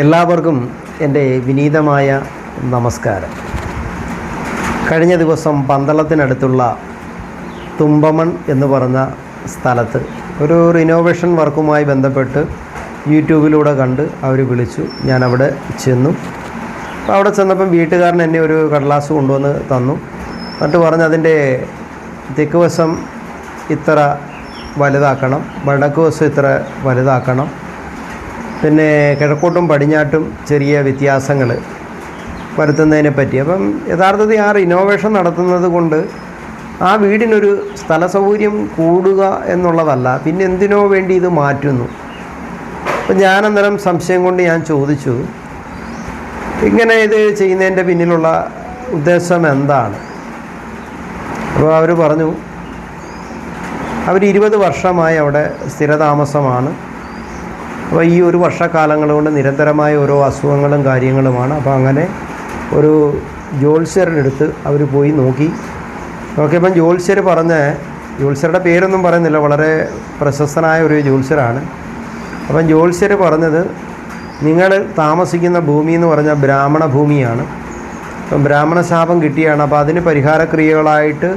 എല്ലാവർക്കും എന്റെ വിനീതമായ നമസ്കാരം. കഴിഞ്ഞ ദിവസം പന്തളത്തിനടുത്തുള്ള തുമ്പമൺ എന്ന് പറഞ്ഞ സ്ഥലത്ത് ഒരു റിനോവേഷൻ വർക്കുമായി ബന്ധപ്പെട്ട് യൂട്യൂബിലൂടെ കണ്ട് അവർ വിളിച്ചു. ഞാൻ അവിടെ ചെന്നു. അപ്പോൾ അവിടെ ചെന്നപ്പം വീട്ടുകാരൻ എന്നെ ഒരു കടലാസ് കൊണ്ടുവന്ന് തന്നു. എന്നിട്ട് പറഞ്ഞ് അതിന്റെ തെക്ക് വശം ഇത്ര വലുതാക്കണം വടക്ക് വശം ഇത്ര വലുതാക്കണം പിന്നെ കിഴക്കോട്ടും പടിഞ്ഞാട്ടും ചെറിയ വ്യത്യാസങ്ങൾ വരുത്തുന്നതിനെ പറ്റി. അപ്പം യഥാർത്ഥത്തിൽ ആ റിനോവേഷൻ നടത്തുന്നത് കൊണ്ട് ആ വീടിനൊരു സ്ഥല സൗകര്യം കൂടുക എന്നുള്ളതല്ല പിന്നെ എന്തിനോ വേണ്ടി ഇത് മാറ്റുന്നു. അപ്പം ഞാനന്നേരം സംശയം കൊണ്ട് ഞാൻ ചോദിച്ചു ഇങ്ങനെ ഇത് ചെയ്യുന്നതിന്റെ പിന്നിലുള്ള ഉദ്ദേശം എന്താണ്? അപ്പോൾ അവർ പറഞ്ഞു അവർ ഇരുപത് വർഷമായി അവിടെ സ്ഥിരതാമസമാണ്. അപ്പോൾ ഈ ഒരു വർഷക്കാലങ്ങൾ കൊണ്ട് നിരന്തരമായ ഓരോ അസുഖങ്ങളും കാര്യങ്ങളുമാണ്. അപ്പോൾ അങ്ങനെ ഒരു ജോത്സ്യരുടെ അടുത്ത് അവർ പോയി നോക്കി. നോക്കിയപ്പം ജോത്സ്യർ പറഞ്ഞ ജോത്സ്യരുടെ പേരൊന്നും പറയുന്നില്ല. വളരെ പ്രശസ്തനായ ഒരു ജോത്സ്യരാണ് അപ്പം ജോത്സ്യർ പറഞ്ഞത് നിങ്ങൾ താമസിക്കുന്ന ഭൂമി എന്ന് പറഞ്ഞാൽ ബ്രാഹ്മണ ഭൂമിയാണ്. അപ്പം ബ്രാഹ്മണ ശാപം കിട്ടിയാണ്. അപ്പോൾ അതിന് പരിഹാരക്രിയകളായിട്ട്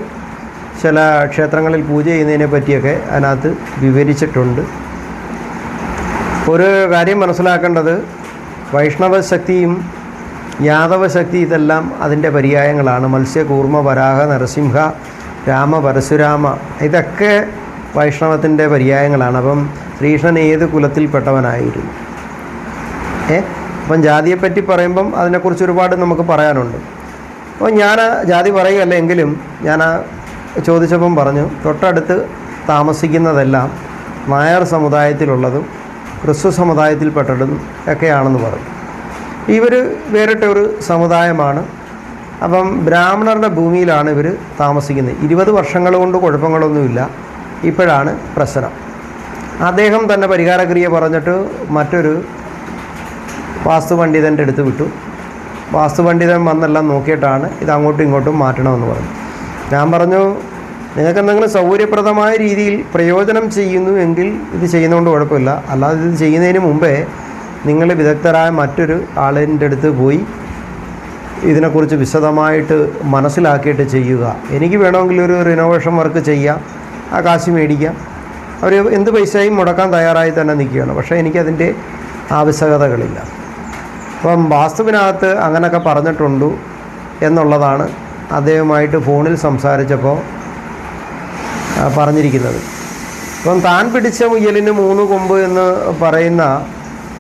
ചില ക്ഷേത്രങ്ങളിൽ പൂജ ചെയ്യുന്നതിനെ പറ്റിയൊക്കെ അതിനകത്ത് വിവരിച്ചിട്ടുണ്ട്. ഒരു കാര്യം മനസ്സിലാക്കേണ്ടത് വൈഷ്ണവ ശക്തിയും യാദവ ശക്തി ഇതെല്ലാം അതിന്റെ പര്യായങ്ങളാണ്. മത്സ്യ കൂർമ്മ വരാഹ നരസിംഹ രാമ പരശുരാമ ഇതൊക്കെ വൈഷ്ണവത്തിന്റെ പര്യായങ്ങളാണ്. അപ്പം ശ്രീകൃഷ്ണൻ ഏത് കുലത്തിൽപ്പെട്ടവനായിരുന്നു? ഏ? അപ്പം ജാതിയെപ്പറ്റി പറയുമ്പം അതിനെക്കുറിച്ച് ഒരുപാട് നമുക്ക് പറയാനുണ്ട്. അപ്പോൾ ഞാൻ ജാതി പറയുകയല്ല എങ്കിലും ഞാൻ ചോദിച്ചപ്പം പറഞ്ഞു തൊട്ടടുത്ത് താമസിക്കുന്നതെല്ലാം നായർ സമുദായത്തിലുള്ളതും ക്രിസ്തു സമുദായത്തിൽപ്പെട്ടതും ഒക്കെയാണെന്ന് പറയും. ഇവർ വേറിട്ട ഒരു സമുദായമാണ്. അപ്പം ബ്രാഹ്മണരുടെ ഭൂമിയിലാണ് ഇവർ താമസിക്കുന്നത്. ഇരുപത് വർഷങ്ങൾ കൊണ്ട് കുഴപ്പങ്ങളൊന്നുമില്ല. ഇപ്പോഴാണ് പ്രശ്നം അദ്ദേഹം തന്നെ പരിഹാരക്രിയ പറഞ്ഞിട്ട് മറ്റൊരു വാസ്തു പണ്ഡിതന്റെ അടുത്ത് വിട്ടു. വാസ്തു പണ്ഡിതൻ വന്നെല്ലാം നോക്കിയിട്ടാണ് ഇത് അങ്ങോട്ടും ഇങ്ങോട്ടും മാറ്റണമെന്ന് പറഞ്ഞു. ഞാൻ പറഞ്ഞു നിങ്ങൾക്ക് എന്തെങ്കിലും സൗകര്യപ്രദമായ രീതിയിൽ പ്രയോജനം ചെയ്യുന്നു എങ്കിൽ ഇത് ചെയ്യുന്നതുകൊണ്ട് കുഴപ്പമില്ല. അല്ലാതെ ഇത് ചെയ്യുന്നതിന് മുമ്പേ നിങ്ങൾ വിദഗ്ധരായ മറ്റൊരു ആളിന്റെ അടുത്ത് പോയി ഇതിനെക്കുറിച്ച് വിശദമായിട്ട് മനസ്സിലാക്കിയിട്ട് ചെയ്യുക. എനിക്ക് വേണമെങ്കിൽ ഒരു റിനോവേഷൻ വർക്ക് ചെയ്യാം ആ കാശ് മേടിക്കാം. അവർ എന്ത് പൈസയും മുടക്കാൻ തയ്യാറായി തന്നെ നിൽക്കുകയാണ്. പക്ഷേ എനിക്കതിന്റെ ആവശ്യകതകളില്ല. അപ്പം വാസ്തുവിനകത്ത് അങ്ങനെയൊക്കെ പറഞ്ഞിട്ടുണ്ട് എന്നുള്ളതാണ്. അദ്ദേഹമായിട്ട് ഫോണിൽ സംസാരിച്ചപ്പോൾ പറഞ്ഞിരിക്കുന്നത്. അപ്പം താൻ പിടിച്ച മുയലിന് മൂന്ന് കൊമ്പ് എന്ന് പറയുന്ന